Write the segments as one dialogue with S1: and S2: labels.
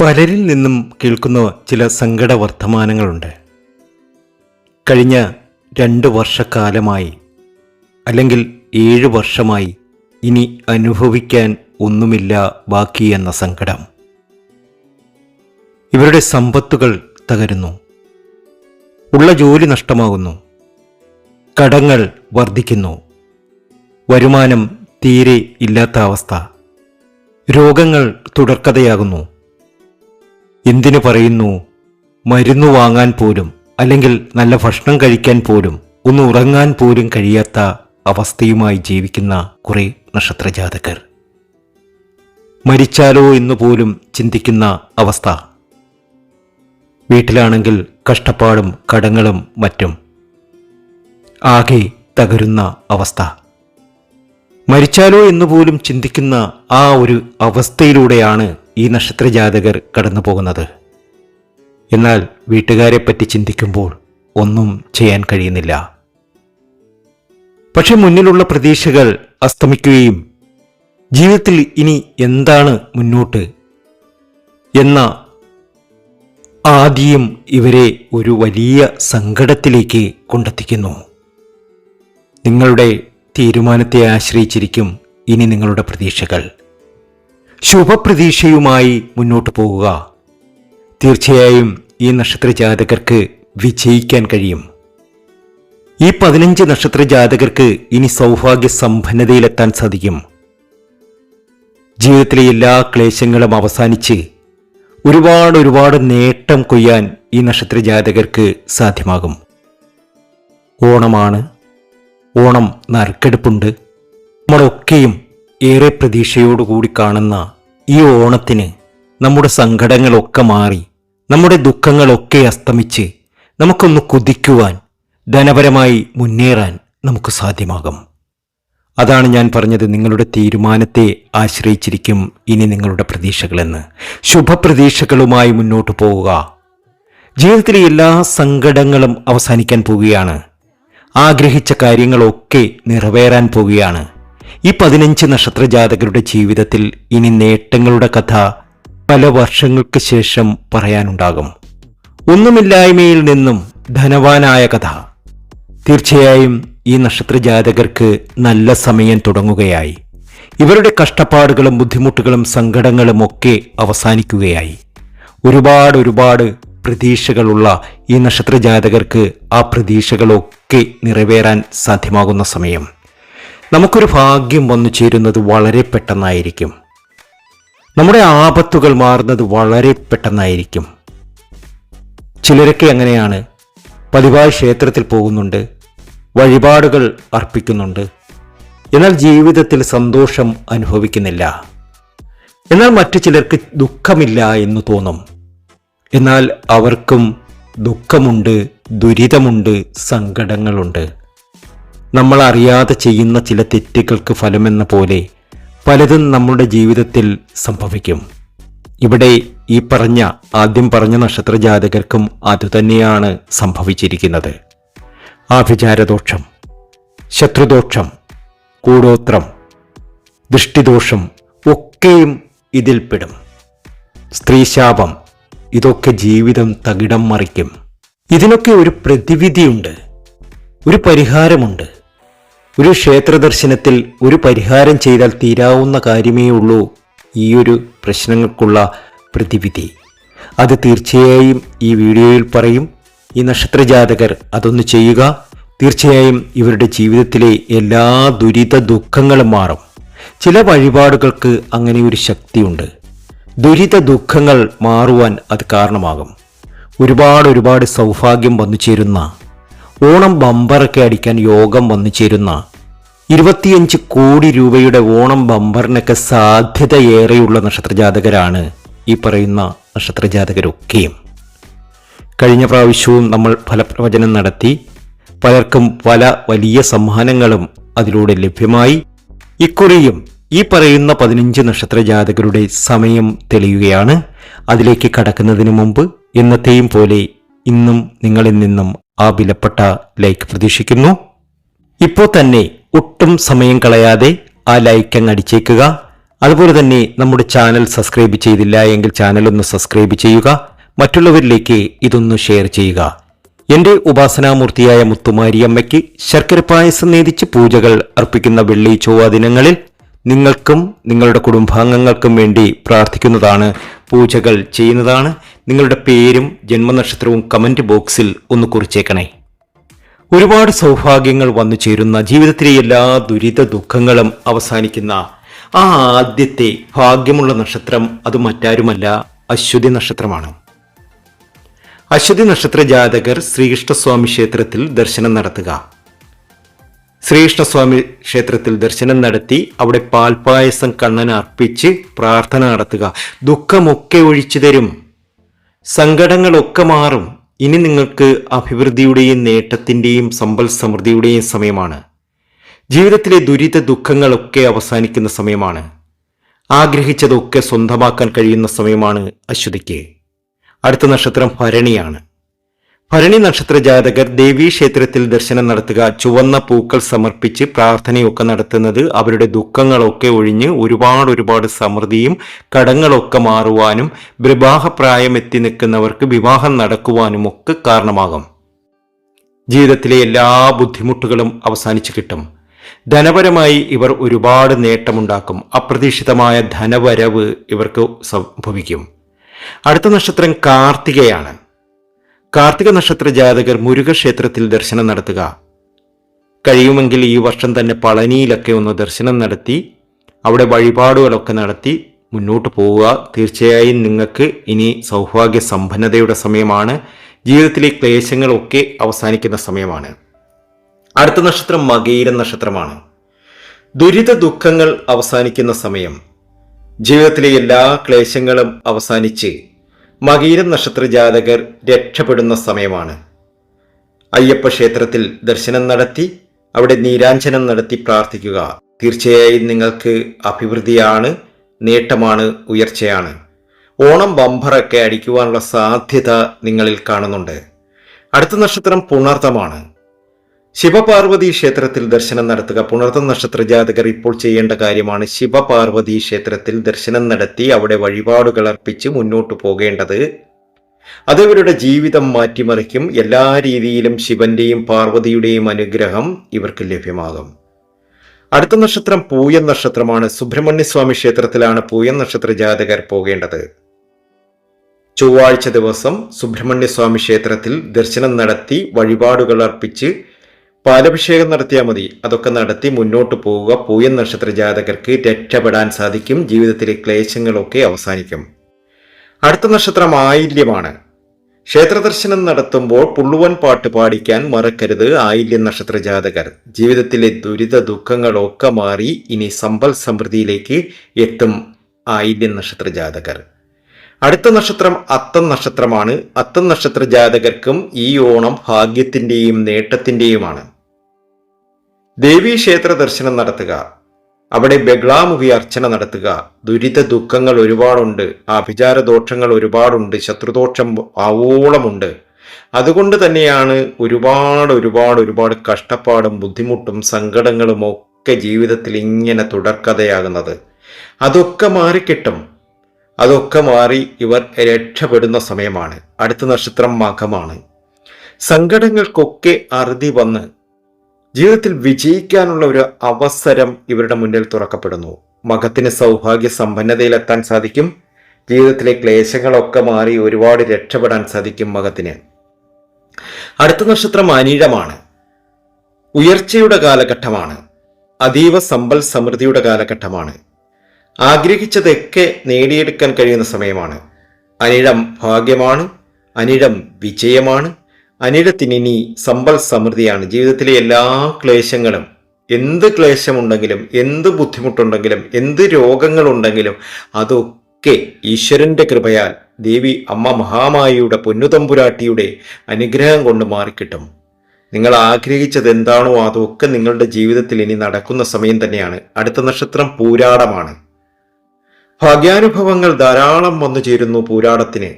S1: പലരിൽ നിന്നും കേൾക്കുന്ന ചില സങ്കട വർത്തമാനങ്ങളുണ്ട്. കഴിഞ്ഞ രണ്ട് വർഷക്കാലമായി അല്ലെങ്കിൽ ഏഴ് വർഷമായി ഇനി അനുഭവിക്കാൻ ഒന്നുമില്ല ബാക്കി എന്ന സങ്കടം. ഇവരുടെ സമ്പത്തുകൾ തകരുന്നു. ഉള്ള ജോലി നഷ്ടമാകുന്നു. കടങ്ങൾ വർദ്ധിക്കുന്നു. വരുമാനം തീരെ ഇല്ലാത്ത അവസ്ഥ. രോഗങ്ങൾ തുടർക്കഥയാകുന്നു. എന്തിനു പറയുന്നു? മരുന്ന് വാങ്ങാൻ പോലും അല്ലെങ്കിൽ നല്ല ഭക്ഷണം കഴിക്കാൻ പോലും ഒന്ന് ഉറങ്ങാൻ പോലും കഴിയാത്ത അവസ്ഥയുമായി ജീവിക്കുന്ന കുറെ നക്ഷത്രജാതകർ. മരിച്ചാലോ എന്ന് പോലും ചിന്തിക്കുന്ന അവസ്ഥ. വീട്ടിലാണെങ്കിൽ കഷ്ടപ്പാടും കടങ്ങളും മറ്റും. ആകെ തകരുന്ന അവസ്ഥ. മരിച്ചാലോ എന്ന് പോലും ചിന്തിക്കുന്ന ആ ഒരു അവസ്ഥയിലൂടെയാണ് ഈ നക്ഷത്രജാതകർ കടന്നു പോകുന്നത് എന്നാൽ വീട്ടുകാരെ പറ്റി ചിന്തിക്കുമ്പോൾ ഒന്നും ചെയ്യാൻ കഴിയുന്നില്ല. പക്ഷെ മുന്നിലുള്ള പ്രതീക്ഷകൾ അസ്തമിക്കുകയും ജീവിതത്തിൽ ഇനി എന്താണ് മുന്നോട്ട് എന്ന ആദ്യം ഇവരെ ഒരു വലിയ സങ്കടത്തിലേക്ക് കൊണ്ടെത്തിക്കുന്നു. നിങ്ങളുടെ തീരുമാനത്തെ ആശ്രയിച്ചിരിക്കും ഇനി നിങ്ങളുടെ പ്രതീക്ഷകൾ. ശുഭപ്രതീക്ഷയുമായി മുന്നോട്ട് പോകുക. തീർച്ചയായും ഈ നക്ഷത്ര ജാതകർക്ക് വിജയിക്കാൻ കഴിയും. ഈ പതിനഞ്ച് നക്ഷത്ര ജാതകർക്ക് ഇനി സൗഭാഗ്യ സമ്പന്നതയിലെത്താൻ സാധിക്കും. ജീവിതത്തിലെ എല്ലാ ക്ലേശങ്ങളും അവസാനിച്ച് ഒരുപാട് ഒരുപാട് നേട്ടം കൊയ്യാൻ ഈ നക്ഷത്ര ജാതകർക്ക് സാധ്യമാകും. ഓണമാണ്. ഓണം നറുക്കെടുപ്പുണ്ട്. നമ്മളൊക്കെയും ഏറെ പ്രതീക്ഷയോടുകൂടി കാണുന്ന ഈ ഓണത്തിന് നമ്മുടെ സങ്കടങ്ങളൊക്കെ മാറി നമ്മുടെ ദുഃഖങ്ങളൊക്കെ അസ്തമിച്ച് നമുക്കൊന്ന് കുതിക്കുവാൻ ധനപരമായി മുന്നേറാൻ നമുക്ക് സാധ്യമാകും. അതാണ് ഞാൻ പറഞ്ഞത് നിങ്ങളുടെ തീരുമാനത്തെ ആശ്രയിച്ചിരിക്കും ഇനി നിങ്ങളുടെ പ്രതീക്ഷകളെന്ന്. ശുഭപ്രതീക്ഷകളുമായി മുന്നോട്ട് പോവുക. ജീവിതത്തിലെ എല്ലാ സങ്കടങ്ങളും അവസാനിക്കാൻ പോവുകയാണ്. ആഗ്രഹിച്ച കാര്യങ്ങളൊക്കെ നിറവേറാൻ പോവുകയാണ്. ഈ പതിനഞ്ച് നക്ഷത്രജാതകരുടെ ജീവിതത്തിൽ ഇനി നേട്ടങ്ങളുടെ കഥ പല വർഷങ്ങൾക്ക് ശേഷം പറയാനുണ്ടാകും. ഒന്നുമില്ലായ്മയിൽ നിന്നും ധനവാനായ കഥ. തീർച്ചയായും ഈ നക്ഷത്രജാതകർക്ക് നല്ല സമയം തുടങ്ങുകയായി. ഇവരുടെ കഷ്ടപ്പാടുകളും ബുദ്ധിമുട്ടുകളും സങ്കടങ്ങളും ഒക്കെ അവസാനിക്കുകയായി. ഒരുപാട് ഒരുപാട് പ്രതീക്ഷകളുള്ള ഈ നക്ഷത്രജാതകർക്ക് ആ പ്രതീക്ഷകളൊക്കെ നിറവേറാൻ സാധ്യമാകുന്ന സമയം. നമുക്കൊരു ഭാഗ്യം വന്നു ചേരുന്നത് വളരെ പെട്ടെന്നായിരിക്കും. നമ്മുടെ ആപത്തുകൾ മാറുന്നത് വളരെ പെട്ടെന്നായിരിക്കും. ചിലരൊക്കെ എങ്ങനെയാണ് പതിവായി ക്ഷേത്രത്തിൽ പോകുന്നുണ്ട്. വഴിപാടുകൾ അർപ്പിക്കുന്നുണ്ട്. എന്നാൽ ജീവിതത്തിൽ സന്തോഷം അനുഭവിക്കുന്നില്ല. എന്നാൽ മറ്റു ചിലർക്ക് ദുഃഖമില്ല എന്ന് തോന്നും. എന്നാൽ അവർക്കും ദുഃഖമുണ്ട് ദുരിതമുണ്ട് സങ്കടങ്ങളുണ്ട്. നമ്മൾ അറിയാതെ ചെയ്യുന്ന ചില തെറ്റുകൾക്ക് ഫലമെന്ന പോലെ പലതും നമ്മുടെ ജീവിതത്തിൽ സംഭവിക്കും. ഇവിടെ ഈ പറഞ്ഞ ആദ്യം പറഞ്ഞ നക്ഷത്ര ജാതകർക്കും അതുതന്നെയാണ് സംഭവിച്ചിരിക്കുന്നത്. ആഭിചാരദോഷം ശത്രുദോഷം കൂടോത്രം ദൃഷ്ടിദോഷം ഒക്കെയും ഇതിൽപ്പെടും സ്ത്രീശാപം ഇതൊക്കെ ജീവിതം തകിടം മറിക്കും. ഇതിനൊക്കെ ഒരു പ്രതിവിധിയുണ്ട് ഒരു പരിഹാരമുണ്ട്. ഒരു ക്ഷേത്ര ദർശനത്തിൽ ഒരു പരിഹാരം ചെയ്താൽ തീരാവുന്ന കാര്യമേ ഉള്ളൂ ഈ ഒരു പ്രശ്നങ്ങൾക്കുള്ള പ്രതിവിധി. അത് തീർച്ചയായും ഈ വീഡിയോയിൽ പറയും. ഈ നക്ഷത്ര ജാതകർ അതൊന്ന് ചെയ്യുക. തീർച്ചയായും ഇവരുടെ ജീവിതത്തിലെ എല്ലാ ദുരിത ദുഃഖങ്ങളും മാറും. ചില വഴിപാടുകൾക്ക് അങ്ങനെ ഒരു ശക്തിയുണ്ട്. ദുരിത ദുഃഖങ്ങൾ മാറുവാൻ അത് കാരണമാകും. ഒരുപാട് ഒരുപാട് സൗഭാഗ്യം വന്നു ചേരുന്ന ഓണം ബമ്പറൊക്കെ അടിക്കാൻ യോഗം വന്നു ചേരുന്ന ഇരുപത്തിയഞ്ച് കോടി രൂപയുടെ ഓണം ബമ്പറിനൊക്കെ സാധ്യതയേറെയുള്ള നക്ഷത്രജാതകരാണ് ഈ പറയുന്ന നക്ഷത്രജാതകരൊക്കെയും. കഴിഞ്ഞ പ്രാവശ്യവും നമ്മൾ ഫലപ്രവചനം നടത്തി. പലർക്കും പല വലിയ സമ്മാനങ്ങളും അതിലൂടെ ലഭ്യമായി. ഇക്കുറിയും ഈ പറയുന്ന പതിനഞ്ച് നക്ഷത്രജാതകരുടെ സമയം തെളിയുകയാണ്. അതിലേക്ക് കടക്കുന്നതിന് മുമ്പ് എന്നത്തെയും പോലെ ഇന്നും നിങ്ങളിൽ നിന്നും ആ വിലപ്പെട്ട ലൈക്ക് പ്രതീക്ഷിക്കുന്നു. ഇപ്പോൾ തന്നെ ഒട്ടും സമയം കളയാതെ ആ ലൈക്ക് അങ്ങ് അടിച്ചേക്കുക. അതുപോലെ തന്നെ നമ്മുടെ ചാനൽ സബ്സ്ക്രൈബ് ചെയ്തില്ല എങ്കിൽ ചാനൽ ഒന്ന് സബ്സ്ക്രൈബ് ചെയ്യുക. മറ്റുള്ളവരിലേക്ക് ഇതൊന്ന് ഷെയർ ചെയ്യുക. എന്റെ ഉപാസനാമൂർത്തിയായ മുത്തുമാരിയമ്മയ്ക്ക് ശർക്കര പായസം നേതിച്ച് പൂജകൾ അർപ്പിക്കുന്ന വെള്ളി ചൊവ്വ ദിനങ്ങളിൽ നിങ്ങൾക്കും നിങ്ങളുടെ കുടുംബാംഗങ്ങൾക്കും വേണ്ടി പ്രാർത്ഥിക്കുന്നതാണ് പൂജകൾ ചെയ്യുന്നതാണ്. നിങ്ങളുടെ പേരും ജന്മനക്ഷത്രവും കമന്റ് ബോക്സിൽ ഒന്ന് കുറിച്ചേക്കണേ. ഒരുപാട് സൗഭാഗ്യങ്ങൾ വന്നു ചേരുന്ന ജീവിതത്തിലെ എല്ലാ ദുരിത ദുഃഖങ്ങളും അവസാനിക്കുന്ന ആ ആദ്യത്തെ ഭാഗ്യമുള്ള നക്ഷത്രം അത് മറ്റാരുമല്ല അശ്വതി നക്ഷത്രമാണ്. അശ്വതി നക്ഷത്ര ജാതകർ ശ്രീകൃഷ്ണസ്വാമി ക്ഷേത്രത്തിൽ ദർശനം നടത്തുക. ശ്രീകൃഷ്ണസ്വാമി ക്ഷേത്രത്തിൽ ദർശനം നടത്തി അവിടെ പാൽപായസം കണ്ണന് അർപ്പിച്ച് പ്രാർത്ഥന നടത്തുക. ദുഃഖമൊക്കെ ഒഴിച്ചു തരും. സങ്കടങ്ങളൊക്കെ മാറും. ഇനി നിങ്ങൾക്ക് അഭിവൃദ്ധിയുടെയും നേട്ടത്തിന്റെയും സമ്പൽ സമൃദ്ധിയുടെയും സമയമാണ്. ജീവിതത്തിലെ ദുരിത ദുഃഖങ്ങളൊക്കെ അവസാനിക്കുന്ന സമയമാണ്. ആഗ്രഹിച്ചതൊക്കെ സ്വന്തമാക്കാൻ കഴിയുന്ന സമയമാണ് അശ്വതിക്ക്. അടുത്ത നക്ഷത്രം ഭരണിയാണ്. ഭരണി നക്ഷത്ര ജാതകർ ദേവീ ക്ഷേത്രത്തിൽ ദർശനം നടത്തുക ചുവന്ന പൂക്കൾ സമർപ്പിച്ച് പ്രാർത്ഥനയൊക്കെ നടത്തുന്നത് അവരുടെ ദുഃഖങ്ങളൊക്കെ ഒഴിഞ്ഞ് ഒരുപാട് ഒരുപാട് സമൃദ്ധിയും കടങ്ങളൊക്കെ മാറുവാനും വിവാഹപ്രായം എത്തി നിൽക്കുന്നവർക്ക് വിവാഹം നടക്കുവാനും ഒക്കെ കാരണമാകും. ജീവിതത്തിലെ എല്ലാ ബുദ്ധിമുട്ടുകളും അവസാനിച്ചു കിട്ടും. ധനപരമായി ഇവർ ഒരുപാട് നേട്ടമുണ്ടാക്കും. അപ്രതീക്ഷിതമായ ധനവരവ് ഇവർക്ക് സംഭവിക്കും. അടുത്ത നക്ഷത്രം കാർത്തികയാണ്. കാർത്തിക നക്ഷത്ര ജാതകർ മുരുകക്ഷേത്രത്തിൽ ദർശനം നടത്തുക. കഴിയുമെങ്കിൽ ഈ വർഷം തന്നെ പളനിയിലൊക്കെ ഒന്ന് ദർശനം നടത്തി അവിടെ വഴിപാടുകളൊക്കെ നടത്തി മുന്നോട്ട് പോവുക. തീർച്ചയായും നിങ്ങൾക്ക് ഇനി സൗഭാഗ്യ സമ്പന്നതയുടെ സമയമാണ്. ജീവിതത്തിലെ ക്ലേശങ്ങളൊക്കെ അവസാനിക്കുന്ന സമയമാണ്. അടുത്ത നക്ഷത്രം മകീര നക്ഷത്രമാണ്. ദുരിത ദുഃഖങ്ങൾ അവസാനിക്കുന്ന സമയം. ജീവിതത്തിലെ എല്ലാ ക്ലേശങ്ങളും അവസാനിച്ച് മകീര നക്ഷത്ര ജാതകർ രക്ഷപ്പെടുന്ന സമയമാണ്. അയ്യപ്പ ക്ഷേത്രത്തിൽ ദർശനം നടത്തി അവിടെ നീരാഞ്ജനം നടത്തി പ്രാർത്ഥിക്കുക. തീർച്ചയായും നിങ്ങൾക്ക് അഭിവൃദ്ധിയാണ് നേട്ടമാണ് ഉയർച്ചയാണ്. ഓണം ബമ്പറൊക്കെ അടിക്കുവാനുള്ള സാധ്യത നിങ്ങളിൽ കാണുന്നുണ്ട്. അടുത്ത നക്ഷത്രം പുണർത്തമാണ് ശിവപാർവതി ക്ഷേത്രത്തിൽ ദർശനം നടത്തുക പുണർത്ത നക്ഷത്ര ജാതകർ ഇപ്പോൾ ചെയ്യേണ്ട കാര്യമാണ് ശിവപാർവതി ക്ഷേത്രത്തിൽ ദർശനം നടത്തി അവിടെ വഴിപാടുകൾ അർപ്പിച്ച് മുന്നോട്ട് പോകേണ്ടത്. അതവരുടെ ജീവിതം മാറ്റിമറിക്കും. എല്ലാ രീതിയിലും ശിവന്റെയും പാർവതിയുടെയും അനുഗ്രഹം ഇവർക്ക് ലഭ്യമാകും. അടുത്ത നക്ഷത്രം പൂയൻ നക്ഷത്രമാണ്. സുബ്രഹ്മണ്യസ്വാമി ക്ഷേത്രത്തിലാണ് പൂയൻ നക്ഷത്ര ജാതകർ പോകേണ്ടത്. ചൊവ്വാഴ്ച ദിവസം സുബ്രഹ്മണ്യസ്വാമി ക്ഷേത്രത്തിൽ ദർശനം നടത്തി വഴിപാടുകൾ അർപ്പിച്ച് പാലഭിഷേകം നടത്തിയാൽ മതി. അതൊക്കെ നടത്തി മുന്നോട്ട് പോവുക. പൂയൻ നക്ഷത്ര ജാതകർക്ക് രക്ഷപ്പെടാൻ സാധിക്കും. ജീവിതത്തിലെ ക്ലേശങ്ങളൊക്കെ അവസാനിക്കും. അടുത്ത നക്ഷത്രം ആയില്യമാണ്. ക്ഷേത്ര ദർശനം നടത്തുമ്പോൾ പുള്ളുവൻ പാട്ട് പാടിക്കാൻ മറക്കരുത്. ആയില്യം നക്ഷത്ര ജാതകർ. ജീവിതത്തിലെ ദുരിത ദുഃഖങ്ങളൊക്കെ മാറി ഇനി സമ്പൽ സമൃദ്ധിയിലേക്ക് എത്തും ആയില്യം നക്ഷത്ര ജാതകർ. അടുത്ത നക്ഷത്രം അത്തം നക്ഷത്രമാണ്. അത്തം നക്ഷത്ര ജാതകർക്കും ഈ ഓണം ഭാഗ്യത്തിന്റെയും നേട്ടത്തിന്റെയുമാണ്. ദേവീ ക്ഷേത്ര ദർശനം നടത്തുക. അവിടെ ബഹ്ളാമുഖി അർച്ചന നടത്തുക. ദുരിത ദുഃഖങ്ങൾ ഒരുപാടുണ്ട്. അഭിചാര ദോഷങ്ങൾ ഒരുപാടുണ്ട്. ശത്രുദോഷം ആവോളമുണ്ട്. അതുകൊണ്ട് തന്നെയാണ് ഒരുപാട് ഒരുപാട് ഒരുപാട് കഷ്ടപ്പാടും ബുദ്ധിമുട്ടും സങ്കടങ്ങളും ഒക്കെ ജീവിതത്തിൽ ഇങ്ങനെ തുടർക്കഥയാകുന്നത്. അതൊക്കെ മാറിക്കിട്ടും. അതൊക്കെ മാറി ഇവർ രക്ഷപ്പെടുന്ന സമയമാണ്. അടുത്ത നക്ഷത്രം മകമാണ്. സങ്കടങ്ങൾക്കൊക്കെ അറുതി വന്ന് ജീവിതത്തിൽ വിജയിക്കാനുള്ള ഒരു അവസരം ഇവരുടെ മുന്നിൽ തുറക്കപ്പെടുന്നു. മകത്തിന് സൗഭാഗ്യ സമ്പന്നതയിലെത്താൻ സാധിക്കും. ജീവിതത്തിലെ ക്ലേശങ്ങളൊക്കെ മാറി ഒരുപാട് രക്ഷപ്പെടാൻ സാധിക്കും മകത്തിന്. അടുത്ത നക്ഷത്രം അനിഴമാണ്. ഉയർച്ചയുടെ കാലഘട്ടമാണ്. അതീവ സമ്പൽ സമൃദ്ധിയുടെ കാലഘട്ടമാണ്. ആഗ്രഹിച്ചതൊക്കെ നേടിയെടുക്കാൻ കഴിയുന്ന സമയമാണ്. അനിഴം ഭാഗ്യമാണ് അനിഴം വിജയമാണ് അനിഴത്തിനി സമ്പൽ സമൃദ്ധിയാണ്. ജീവിതത്തിലെ എല്ലാ ക്ലേശങ്ങളും എന്ത് ക്ലേശമുണ്ടെങ്കിലും എന്ത് ബുദ്ധിമുട്ടുണ്ടെങ്കിലും എന്ത് രോഗങ്ങളുണ്ടെങ്കിലും അതൊക്കെ ഈശ്വരന്റെ കൃപയാൽ ദേവി അമ്മ മഹാമായിയുടെ പൊന്നുതമ്പുരാട്ടിയുടെ അനുഗ്രഹം കൊണ്ട് മാറിക്കിട്ടും. നിങ്ങൾ ആഗ്രഹിച്ചത് എന്താണോ അതൊക്കെ നിങ്ങളുടെ ജീവിതത്തിൽ ഇനി നടക്കുന്ന സമയം തന്നെയാണ്. അടുത്ത നക്ഷത്രം പൂരാടമാണ്. ഭാഗ്യാനുഭവങ്ങൾ ധാരാളം വന്നു ചേരുന്നു പൂരാടത്തിന്.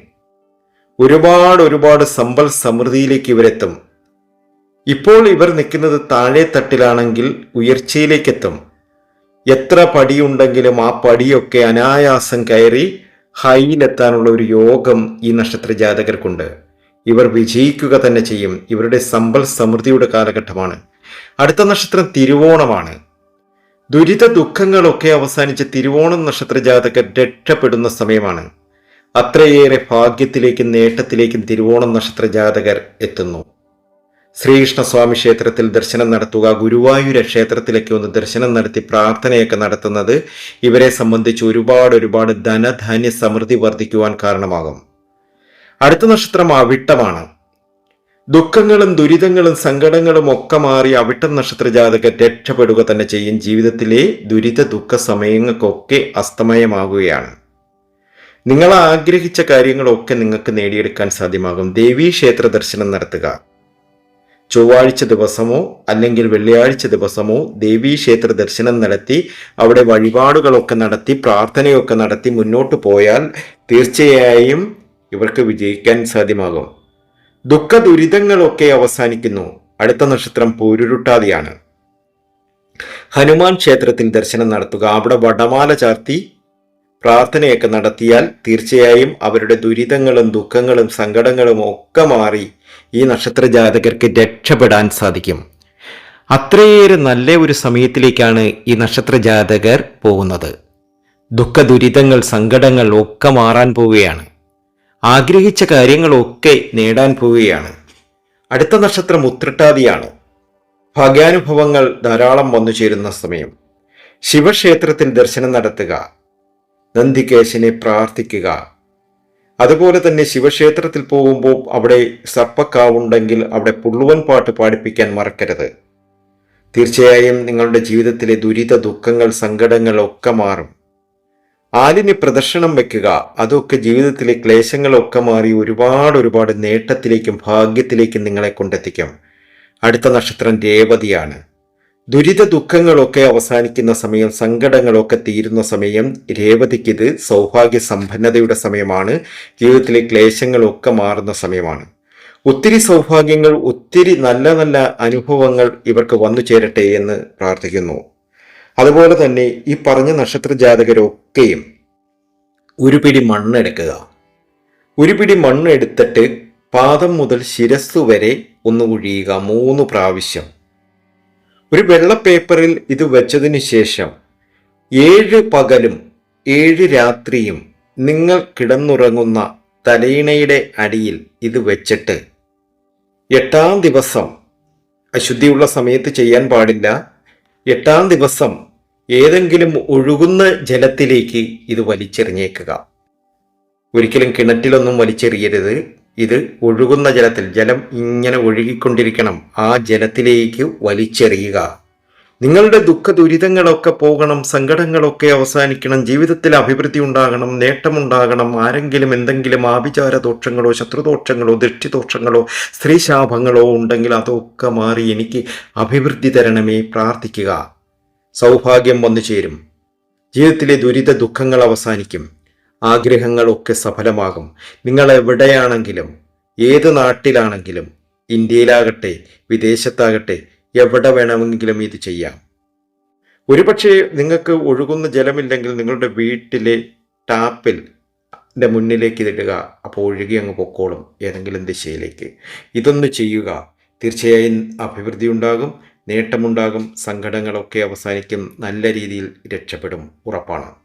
S1: ഒരുപാട് ഒരുപാട് സമ്പൽ സമൃദ്ധിയിലേക്ക് ഇവരെത്തും. ഇപ്പോൾ ഇവർ നിൽക്കുന്നത് താഴെ തട്ടിലാണെങ്കിൽ ഉയർച്ചയിലേക്കെത്തും. എത്ര പടിയുണ്ടെങ്കിലും ആ പടിയൊക്കെ അനായാസം കയറി ഹൈയിലെത്താനുള്ള ഒരു യോഗം ഈ നക്ഷത്ര ജാതകർക്കുണ്ട്. ഇവർ വിജയിക്കുക തന്നെ ചെയ്യും. ഇവരുടെ സമ്പൽ സമൃദ്ധിയുടെ കാലഘട്ടമാണ്. അടുത്ത നക്ഷത്രം തിരുവോണമാണ്. ദുരിത ദുഃഖങ്ങളൊക്കെ അവസാനിച്ച് തിരുവോണം നക്ഷത്ര ജാതകർ രക്ഷപ്പെടുന്ന സമയമാണ്. അത്രയേറെ ഭാഗ്യത്തിലേക്കും നേട്ടത്തിലേക്കും തിരുവോണം നക്ഷത്ര ജാതകർ എത്തുന്നു. ശ്രീകൃഷ്ണസ്വാമി ക്ഷേത്രത്തിൽ ദർശനം നടത്തുക ഗുരുവായൂര ക്ഷേത്രത്തിലേക്ക് ഒന്ന് ദർശനം നടത്തി പ്രാർത്ഥനയൊക്കെ നടത്തുന്നത് ഇവരെ സംബന്ധിച്ച് ഒരുപാട് ഒരുപാട് ധനധാന്യ സമൃദ്ധി വർദ്ധിക്കുവാൻ കാരണമാകും. അടുത്ത നക്ഷത്രം അവിട്ടമാണ്. ദുഃഖങ്ങളും ദുരിതങ്ങളും സങ്കടങ്ങളും ഒക്കെ മാറി അവിട്ടം നക്ഷത്ര ജാതകൻ രക്ഷപ്പെടുക തന്നെ ചെയ്യും. ജീവിതത്തിലെ ദുരിത ദുഃഖ സമയങ്ങൾക്കൊക്കെ അസ്തമയമാകുകയാണ്. നിങ്ങൾ ആഗ്രഹിച്ച കാര്യങ്ങളൊക്കെ നിങ്ങൾക്ക് നേടിയെടുക്കാൻ സാധ്യമാകും. ദേവീ ക്ഷേത്ര ദർശനം നടത്തുക. ചൊവ്വാഴ്ച ദിവസമോ അല്ലെങ്കിൽ വെള്ളിയാഴ്ച ദിവസമോ ദേവീ ക്ഷേത്ര ദർശനം നടത്തി അവിടെ വഴിപാടുകളൊക്കെ നടത്തി പ്രാർത്ഥനയൊക്കെ നടത്തി മുന്നോട്ട് പോയാൽ തീർച്ചയായും ഇവർക്ക് വിജയിക്കാൻ സാധ്യമാകും. ദുഃഖ ദുരിതങ്ങളൊക്കെ അവസാനിക്കുന്നു. അടുത്ത നക്ഷത്രം പൂരുരുട്ടാതിയാണ്. ഹനുമാൻ ക്ഷേത്രത്തിൽ ദർശനം നടത്തുക. അവിടെ വടമാല ചാർത്തി പ്രാർത്ഥനയൊക്കെ നടത്തിയാൽ തീർച്ചയായും അവരുടെ ദുരിതങ്ങളും ദുഃഖങ്ങളും സങ്കടങ്ങളും ഒക്കെ മാറി ഈ നക്ഷത്ര ജാതകർക്ക് രക്ഷപ്പെടാൻ സാധിക്കും. അത്രയേറെ നല്ല ഒരു സമയത്തിലേക്കാണ് ഈ നക്ഷത്ര ജാതകർ പോകുന്നത്. ദുഃഖ ദുരിതങ്ങൾ സങ്കടങ്ങൾ ഒക്കെ മാറാൻ പോവുകയാണ്. ആഗ്രഹിച്ച കാര്യങ്ങളൊക്കെ നേടാൻ പോവുകയാണ്. അടുത്ത നക്ഷത്രം ഉത്രട്ടാതിയാണ്. ഭാഗ്യാനുഭവങ്ങൾ ധാരാളം വന്നു ചേരുന്ന സമയം. ശിവക്ഷേത്രത്തിൽ ദർശനം നടത്തുക. നന്ദികേശിനെ പ്രാർത്ഥിക്കുക. അതുപോലെ തന്നെ ശിവക്ഷേത്രത്തിൽ പോകുമ്പോൾ അവിടെ സർപ്പക്കാവുണ്ടെങ്കിൽ അവിടെ പുള്ളുവൻ പാട്ട് പാടിപ്പിക്കാൻ മറക്കരുത്. തീർച്ചയായും നിങ്ങളുടെ ജീവിതത്തിലെ ദുരിത ദുഃഖങ്ങൾ സങ്കടങ്ങൾ ഒക്കെ മാറും. ആലിന് പ്രദർശനം വെക്കുക. അതൊക്കെ ജീവിതത്തിലെ ക്ലേശങ്ങളൊക്കെ മാറി ഒരുപാട് ഒരുപാട് നേട്ടത്തിലേക്കും ഭാഗ്യത്തിലേക്കും നിങ്ങളെ കൊണ്ടെത്തിക്കും. അടുത്ത നക്ഷത്രം രേവതിയാണ്. ദുരിത ദുഃഖങ്ങളൊക്കെ അവസാനിക്കുന്ന സമയം സങ്കടങ്ങളൊക്കെ തീരുന്ന സമയം രേവതിക്ക് ഇത് സൗഭാഗ്യ സമ്പന്നതയുടെ സമയമാണ്. ജീവിതത്തിലെ ക്ലേശങ്ങളൊക്കെ മാറുന്ന സമയമാണ്. ഒത്തിരി സൗഭാഗ്യങ്ങൾ ഒത്തിരി നല്ല നല്ല അനുഭവങ്ങൾ ഇവർക്ക് വന്നു ചേരട്ടെ എന്ന് പ്രാർത്ഥിക്കുന്നു. അതുപോലെ തന്നെ ഈ പറഞ്ഞ നക്ഷത്ര ജാതകരൊക്കെയും ഒരു പിടി മണ്ണെടുക്കുക ഒരു പിടി മണ്ണെടുത്തിട്ട് പാദം മുതൽ ശിരസ് വരെ ഒന്ന് ഒഴിയുക മൂന്ന് പ്രാവശ്യം. ഒരു വെള്ള പേപ്പറിൽ ഇത് വെച്ചതിന് ശേഷം ഏഴ് പകലും ഏഴ് രാത്രിയും നിങ്ങൾ കിടന്നുറങ്ങുന്ന തലയിണയുടെ അടിയിൽ ഇത് വെച്ചിട്ട് എട്ടാം ദിവസം അശുദ്ധിയുള്ള സമയത്ത് ചെയ്യാൻ പാടില്ല. എട്ടാം ദിവസം ഏതെങ്കിലും ഒഴുകുന്ന ജലത്തിലേക്ക് ഇത് വലിച്ചെറിഞ്ഞേക്കുക. ഒരിക്കലും കിണറ്റിലൊന്നും വലിച്ചെറിയരുത്. ഇത് ഒഴുകുന്ന ജലത്തിൽ ജലം ഇങ്ങനെ ഒഴുകിക്കൊണ്ടിരിക്കണം ആ ജലത്തിലേക്ക് വലിച്ചെറിയുക. നിങ്ങളുടെ ദുഃഖ ദുരിതങ്ങളൊക്കെ പോകണം സങ്കടങ്ങളൊക്കെ അവസാനിക്കണം ജീവിതത്തിൽ അഭിവൃദ്ധി ഉണ്ടാകണം നേട്ടമുണ്ടാകണം ആരെങ്കിലും എന്തെങ്കിലും ആഭിചാര ദോഷങ്ങളോ ശത്രുദോഷങ്ങളോ ദൃഷ്ടിദോഷങ്ങളോ സ്ത്രീശാപങ്ങളോ ഉണ്ടെങ്കിൽ അതൊക്കെ മാറി എനിക്ക് അഭിവൃദ്ധി തരണമേ പ്രാർത്ഥിക്കുക. സൗഭാഗ്യം വന്നു ചേരും. ജീവിതത്തിലെ ദുരിത ദുഃഖങ്ങൾ അവസാനിക്കും. ആഗ്രഹങ്ങളൊക്കെ സഫലമാകും. നിങ്ങൾ എവിടെയാണെങ്കിലും ഏത് നാട്ടിലാണെങ്കിലും ഇന്ത്യയിലാകട്ടെ വിദേശത്താകട്ടെ എവിടെ വേണമെങ്കിലും ഇത് ചെയ്യാം. ഒരുപക്ഷെ നിങ്ങൾക്ക് ഒഴുകുന്ന ജലമില്ലെങ്കിൽ നിങ്ങളുടെ വീട്ടിലെ ടാപ്പിൽ മുന്നിലേക്ക് ഇതിടുക അപ്പോൾ ഒഴുകി അങ്ങ് പൊക്കോളും ഏതെങ്കിലും ദിശയിലേക്ക്. ഇതൊന്ന് ചെയ്യുക. തീർച്ചയായും അഭിവൃദ്ധി ഉണ്ടാകും നേട്ടമുണ്ടാകും സങ്കടങ്ങളൊക്കെ അവസാനിക്കും നല്ല രീതിയിൽ രക്ഷപ്പെടും. ഉറപ്പാണ്.